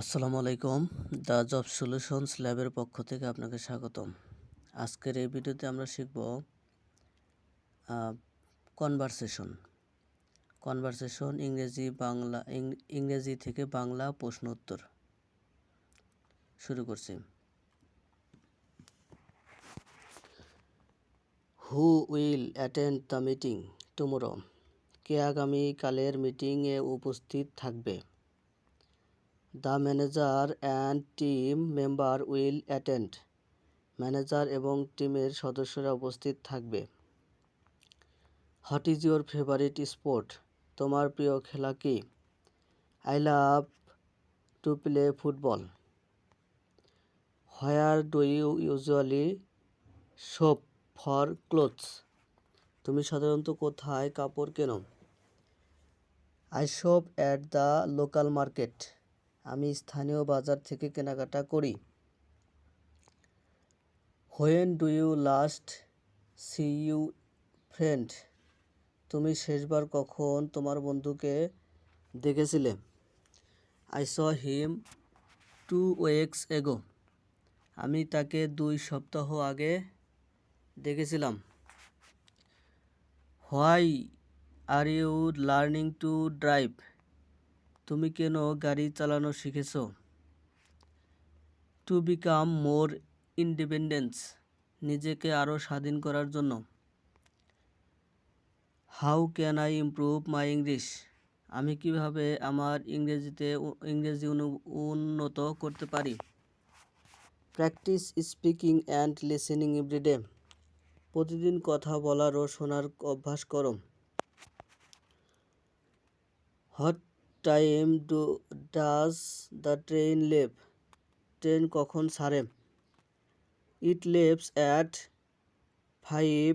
আসসালামু আলাইকুম the job solutions ল্যাবের পক্ষ থেকে আপনাকে স্বাগতম। আজকের এই ভিডিওতে আমরা শিখব কনভারসেশন কনভারসেশন ইংরেজি বাংলা ইংরেজি থেকে বাংলা প্রশ্ন উত্তর। শুরু করছি। Who will attend the meeting tomorrow কে আগামীকালের মিটিংয়ে উপস্থিত থাকবে? The manager and team member will attend. Manager এবং টিমের সদস্যরা উপস্থিত থাকবে। What is your favourite sport? তোমার প্রিয় খেলা কি? I love to play football. Where do you usually shop for clothes? তুমি সাধারণত কোথায় কাপড় কেনো? I shop at the local market. আমি স্থানীয় বাজার থেকে কেনাকাটা করি। When, do you last see you, friend? তুমি শেষবার কখন তোমার বন্ধুকে দেখেছিলে? আই স হিম টু ওয়েক্স এগো। আমি তাকে দুই সপ্তাহ আগে দেখেছিলাম। Why are you learning to drive? তুমি কেন গাড়ি চালানো শিখেছ? টু বিকাম মোর ইন্ডিপেন্ডেন্স নিজেকে আরও স্বাধীন করার জন্য। How can I improve my English আমি কীভাবে আমার ইংরেজিতে ইংরেজি উন্ন- উন্নত করতে পারি? Practice speaking and listening every day প্রতিদিন কথা বলার ও শোনার অভ্যাস করো। What time does the train leave train কখন ছাড়ে it leaves at five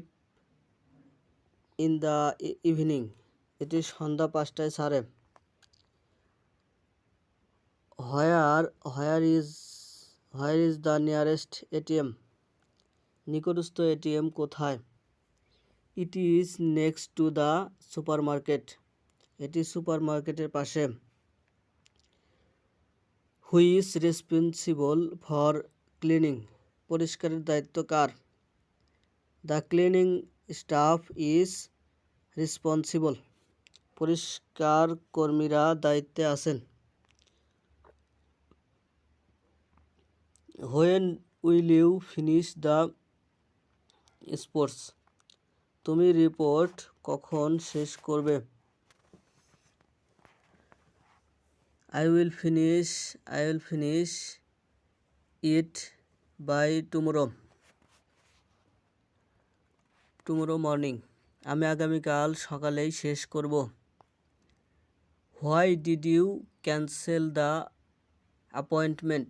in the evening এটি সন্ধ্যা পাঁচটায় ছাড়ে where where is where is the nearest ATM নিকটস্থ এটিএম কোথায়? It is next to the supermarket এটি সুপার মার্কেটের পাশে। Who is responsible for cleaning. পরিষ্কারের দায়িত্ব কার? The cleaning staff is responsible. পরিষ্কার কর্মীরা দায়িত্বে আছেন। When will you finish the sports? তুমি রিপোর্ট কখন শেষ করবে? I will finish I will finish it by tomorrow tomorrow morning আমি আগামীকাল সকালেই শেষ করব। Why did you cancel the appointment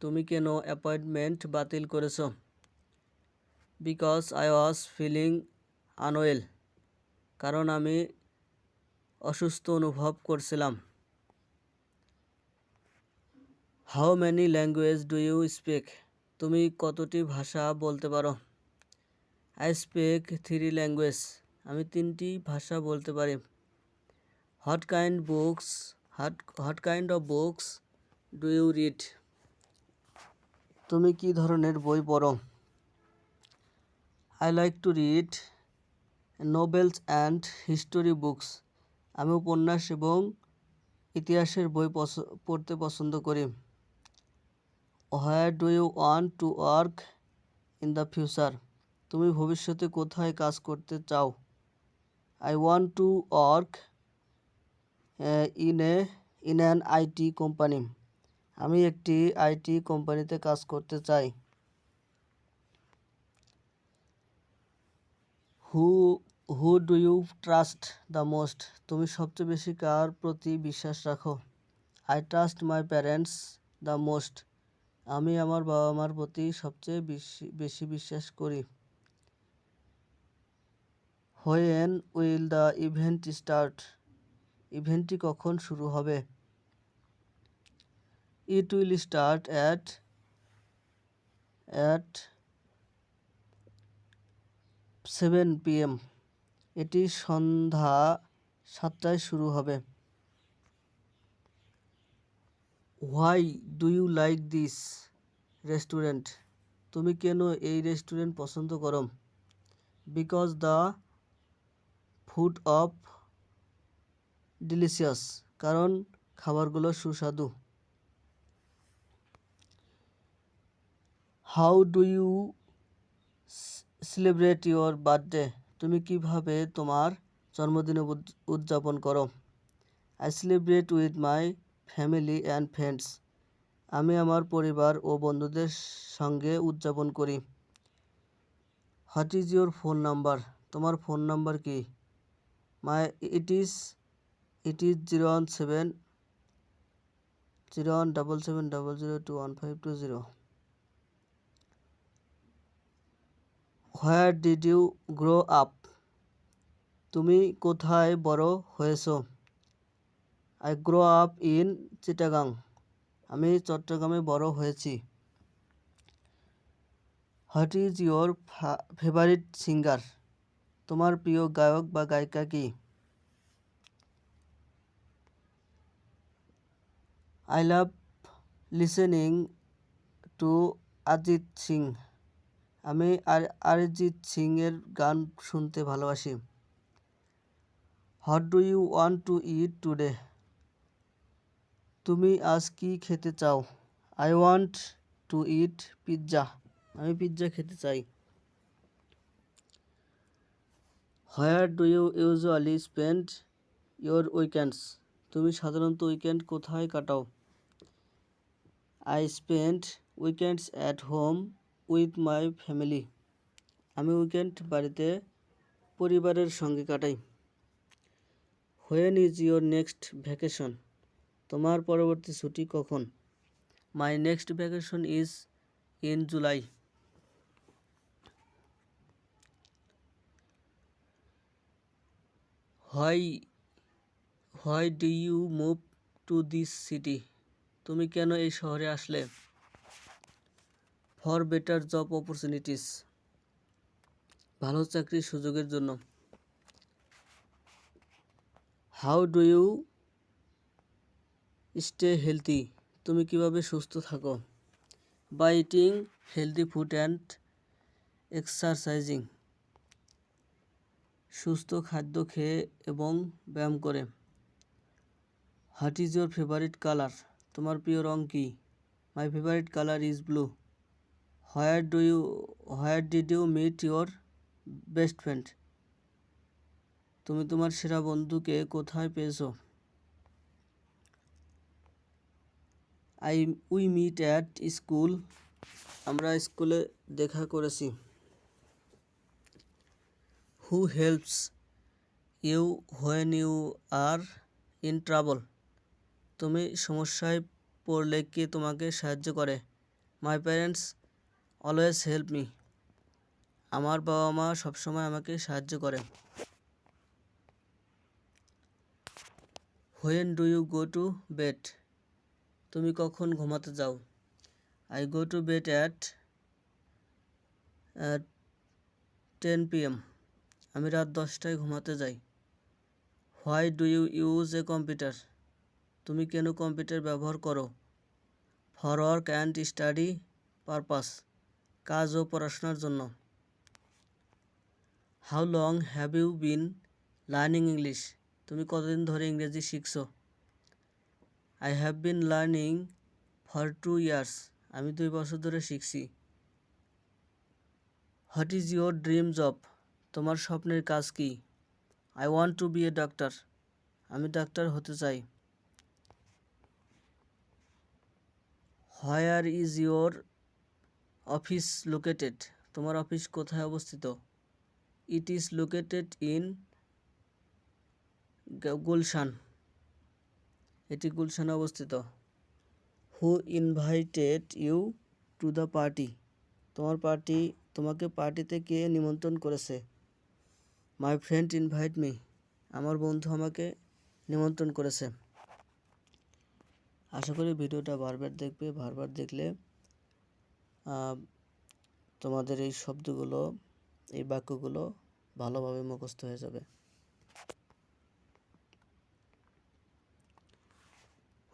তুমি কেন অ্যাপয়েন্টমেন্ট বাতিল করেছ? Because I was feeling unwell কারণ আমি অসুস্থ অনুভব করছিলাম। How many language do you speak তুমি কতটি ভাষা বলতে পারো? আই স্পিক থ্রি ল্যাঙ্গুয়েজ আমি তিনটি ভাষা বলতে পারি। What kind books what what kind of books do you read তুমি কি ধরনের বই পড়ো? I like to read novels and history books আমি উপন্যাস এবং ইতিহাসের বই পড়তে পছন্দ করি। Where do you want to work in the future তুমি ভবিষ্যতে কোথায় কাজ করতে চাও? I want to work in a in an IT company আমি একটি আইটি কোম্পানিতে কাজ করতে চাই। Who who do you trust the most তুমি সবচেয়ে বেশি কার প্রতি বিশ্বাস রাখো? I trust my parents the most আমি আমার বাবা মার প্রতি সবচেয়ে বেশি বেশি বিশ্বাস করি। When will the event start. ইভেন্টটি কখন শুরু হবে? It will start at at seven PM এটি সন্ধ্যা সাতটায় শুরু হবে। Why do you like this restaurant? তুমি কেন এই রেস্টুরেন্ট পছন্দ করো because the food of delicious, কারণ খাবারগুলো সুস্বাদু। How do you celebrate your birthday? তুমি কীভাবে তোমার জন্মদিন উদ- উদযাপন করো I celebrate with my family and friends. আমি আমার পরিবার ও বন্ধুদের সঙ্গে উদযাপন করি। What is your phone number? তোমার ফোন নাম্বার কি? My, it is it is zero one seven, zero one double seven double zero two one five two zero. Where did you grow up? তুমি কোথায় বড় হয়েছো? I grow up in Chittagong আমি চট্টগ্রামে বড় হয়েছি। What is your favourite singer তোমার প্রিয় গায়ক বা গায়িকা কি? I love listening to Arijit Singh আমি আর অরিজিৎ সিং এর গান শুনতে ভালোবাসি। What do you want to eat today তুমি আজ কি খেতে চাও? I want to eat pizza আমি পিৎজা খেতে চাই। Where do you usually spend your weekends তুমি সাধারণত উইকেন্ড কোথায় কাটাও? I spend weekends at home with my family আমি উইকেন্ড বাড়িতে পরিবারের সঙ্গে কাটাই। When is your next vacation তোমার পরবর্তী ছুটি কখন? My next vacation is in July why why do you move to this city তুমি কেন এই শহরে আসলে? ফর বেটার জব অপরচুনিটিস ভালো চাকরির সুযোগের জন্য। How do you stay healthy তুমি কীভাবে সুস্থ থাকো? By eating healthy food and exercising সুস্থ খাদ্য খেয়ে এবং ব্যায়াম করে। What is your favourite colour তোমার প্রিয় রং কী? My favourite colour is blue where do you where did you meet your best friend তুমি তোমার সেরা বন্ধুকে কোথায় পেয়েছ? I, we meet at school. আমরা স্কুলে দেখা করেছি। Who helps you when you are in trouble. তুমি সমস্যায় পড়লে কে তোমাকে সাহায্য করে? My parents, always help me. আমার বাবা মা সবসময় আমাকে সাহায্য করে। When do you go to bed? তুমি কখন ঘুমাতে যাও? I go to bed at ten PM আমি রাত দশটায় ঘুমাতে যাই। Why do you use a computer তুমি কেন কম্পিউটার ব্যবহার করো? For work and study purpose কাজ ও পড়াশোনার জন্য। How long have you been learning English তুমি কতদিন ধরে ইংরেজি শিখছো? I have been learning for two years আমি দুই বছর ধরে শিখছি। What is your dream job তোমার স্বপ্নের কাজ কি? I want to be a doctor আমি ডাক্তার হতে চাই। Where is your office located তোমার অফিস কোথায় অবস্থিত? It is located in Gulshan এটি গুলশানে অবস্থিত। Who invited you to the party. তোমার পার্টি তোমাকে পার্টিতে কে নিমন্ত্রণ করেছে। My friend, invite me. আমার বন্ধু আমাকে নিমন্ত্রণ করেছে। আশা করি ভিডিওটা বারবার দেখবে। বারবার দেখলে তোমাদের এই শব্দগুলো, এই বাক্যগুলো ভালোভাবে মুখস্থ হয়ে যাবে।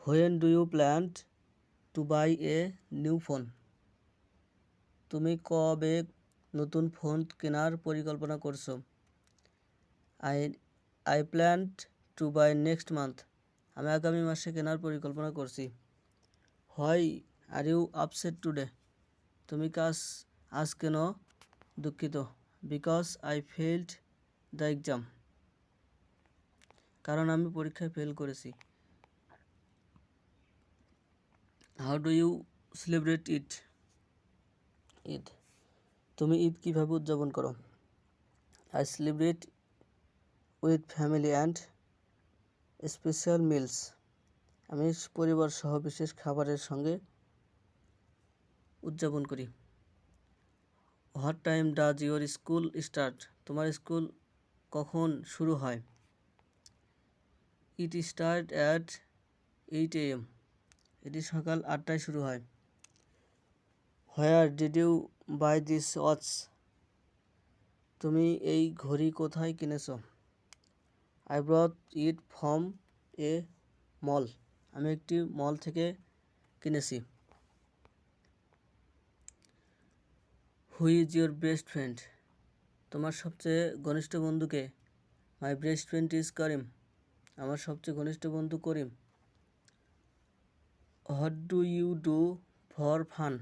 When do you plant to buy a new phone তুমি কবে নতুন ফোন কেনার পরিকল্পনা করছ? I I plan to buy next month আমি আগামী মাসে কেনার পরিকল্পনা করছি। হয় আর ইউ আপসেট টুডে তুমি কাজ আজ কেন দুঃখিত? Because I failed the exam কারণ আমি পরীক্ষায় ফেল করেছি। How do you celebrate it Eid. তুমি ঈদ কীভাবে উদযাপন করো? I celebrate with family and special meals আমি পরিবার সহ বিশেষ খাবারের সঙ্গে উদযাপন করি। What time does your school start তোমার স্কুল কখন শুরু হয়? It start at eight A M এটি সকাল আটটায় শুরু হয়। Where did you buy this watch? তুমি এই ঘড়ি কোথায় কিনেছো? I brought it from a mall. আমি একটি মল থেকে কিনেছি। Who is your best friend? তোমার সবচেয়ে ঘনিষ্ঠ বন্ধুকে my best friend is Karim. আমার সবচেয়ে ঘনিষ্ঠ বন্ধু Karim. What do you do for fun?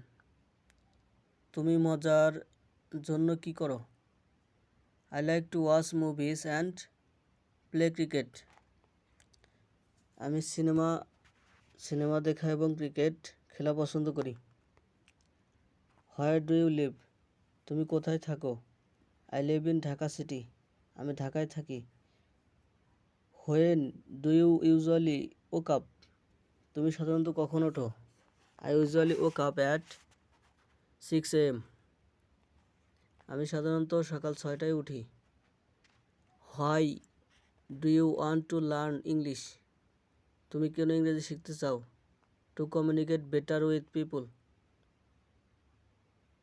তুমি মজার জন্য কি করো? I like to watch movies and play cricket. আমি সিনেমা সিনেমা দেখা এবং ক্রিকেট খেলা পছন্দ করি। Where do you live? তুমি কোথায় থাকো? I live in Dhaka city. আমি ঢাকায় থাকি। When do you usually wake up তুমি সাধারণত কখন ওঠো? I usually wake up at six AM আমি সাধারণত সকাল ছয়টায় উঠি। Why do you want to learn English তুমি কেন ইংরেজি শিখতে চাও? To communicate better with people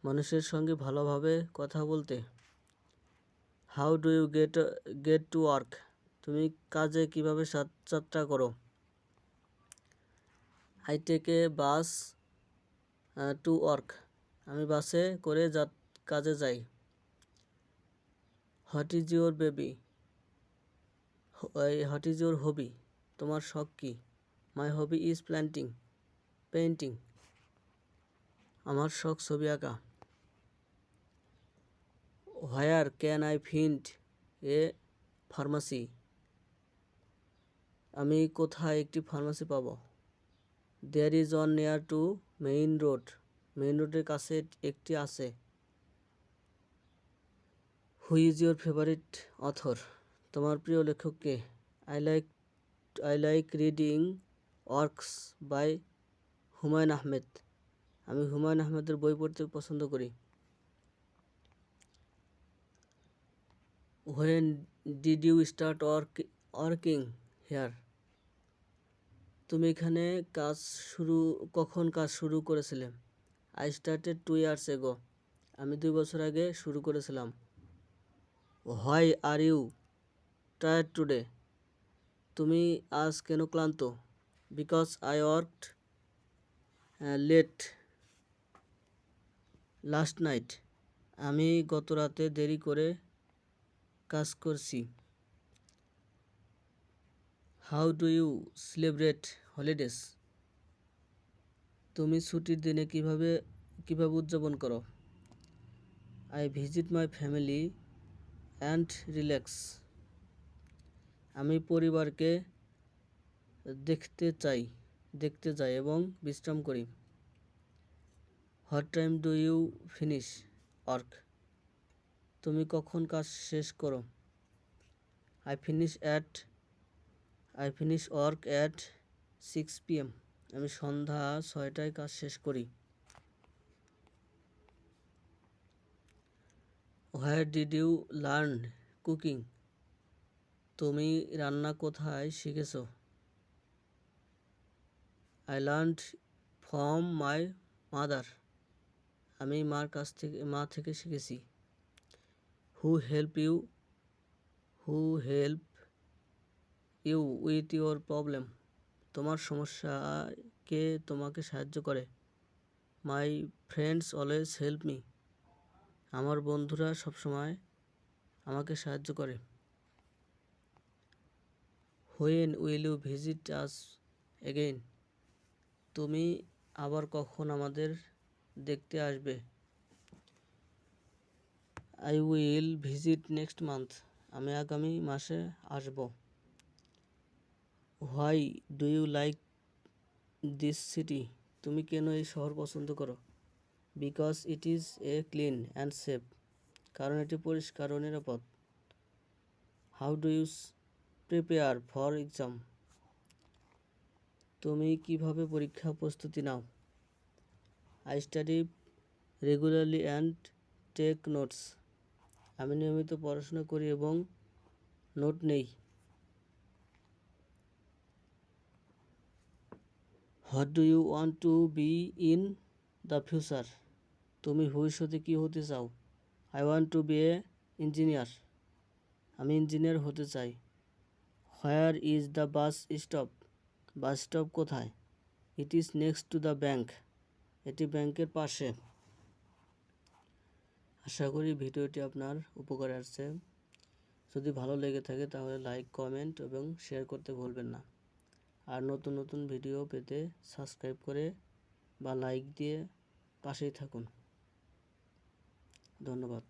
মানুষের সঙ্গে ভালোভাবে কথা বলতে। How do you get get to work তুমি কাজে কীভাবে যাত্রা করো? I take a bus to work আমি বাসে করে যা কাজে যাই। What is your baby? What is your hobby? তোমার শখ কী? My hobby is planting painting আমার শখ ছবি আঁকা। Where can I find a pharmacy? আমি কোথায় একটি ফার্মাসি পাব? There is on near to main road main রোডের কাছে একটি আছে। Who is your favourite author তোমার প্রিয় লেখক কে? I like I like reading works by Humayun Ahmed আমি হুমায়ুন আহমেদের বই পড়তে পছন্দ করি। When did you start work working here তুমি এখানে কাজ শুরু, কখন কাজ শুরু করেছিলে? I started to years ago আমি দুই বছর আগে শুরু করেছিলাম। Why are you tired today তুমি আজ কেন ক্লান্ত? Because I worked late last night আমি গত রাতে দেরি করে কাজ করছি। How do you celebrate holidays? তুমি ছুটির দিনে কীভাবে কীভাবে উদযাপন করো? I visit my family and relax. আমি পরিবারকে দেখতে চাই, দেখতে যাই এবং বিশ্রাম করি। What time do you finish work তুমি কখন কাজ শেষ করো? I finish at I finish work at six P M আমি সন্ধ্যা ছয়টায় কাজ শেষ করি। Where did you learn cooking তুমি রান্না কোথায় শিখেছো? I learn from my mother আমি মার কাছ থেকে, মা থেকে শিখেছি। Who help you who help you with your problem. তোমার সমস্যা কে কে তোমাকে সাহায্য করে। My friends always help me. আমার বন্ধুরা সবসময় আমাকে সাহায্য করে। When will you visit us again? তুমি আবার কখন আমাদের দেখতে আসবে? I will visit next month. আমি আগামী মাসে আসব। Why, do you like this city? তুমি কেন এই শহর পছন্দ করো? Because it is a clean and safe. কারণ এটি পরিষ্কার ও নিরাপদ। How do you prepare for exam? তুমি কীভাবে পরীক্ষা প্রস্তুতি নাও? I study regularly and take notes. আমি নিয়মিত পড়াশোনা করি এবং নোট নেই। What do you want to be in the future তুমি ভবিষ্যতে কী হতে চাও? I want to be a engineer আমি ইঞ্জিনিয়ার হতে চাই। Where is the bus stop bus stop কোথায়? It is next to the bank এটি ব্যাংকের পাশে। আশা করি ভিডিওটি আপনার উপকারে আসছে। যদি ভালো লেগে থাকে তাহলে লাইক কমেন্ট এবং শেয়ার করতে ভুলবেন না। আর নতুন নতুন ভিডিও পেতে সাবস্ক্রাইব করে বা লাইক দিয়ে পাশেই থাকুন। ধন্যবাদ।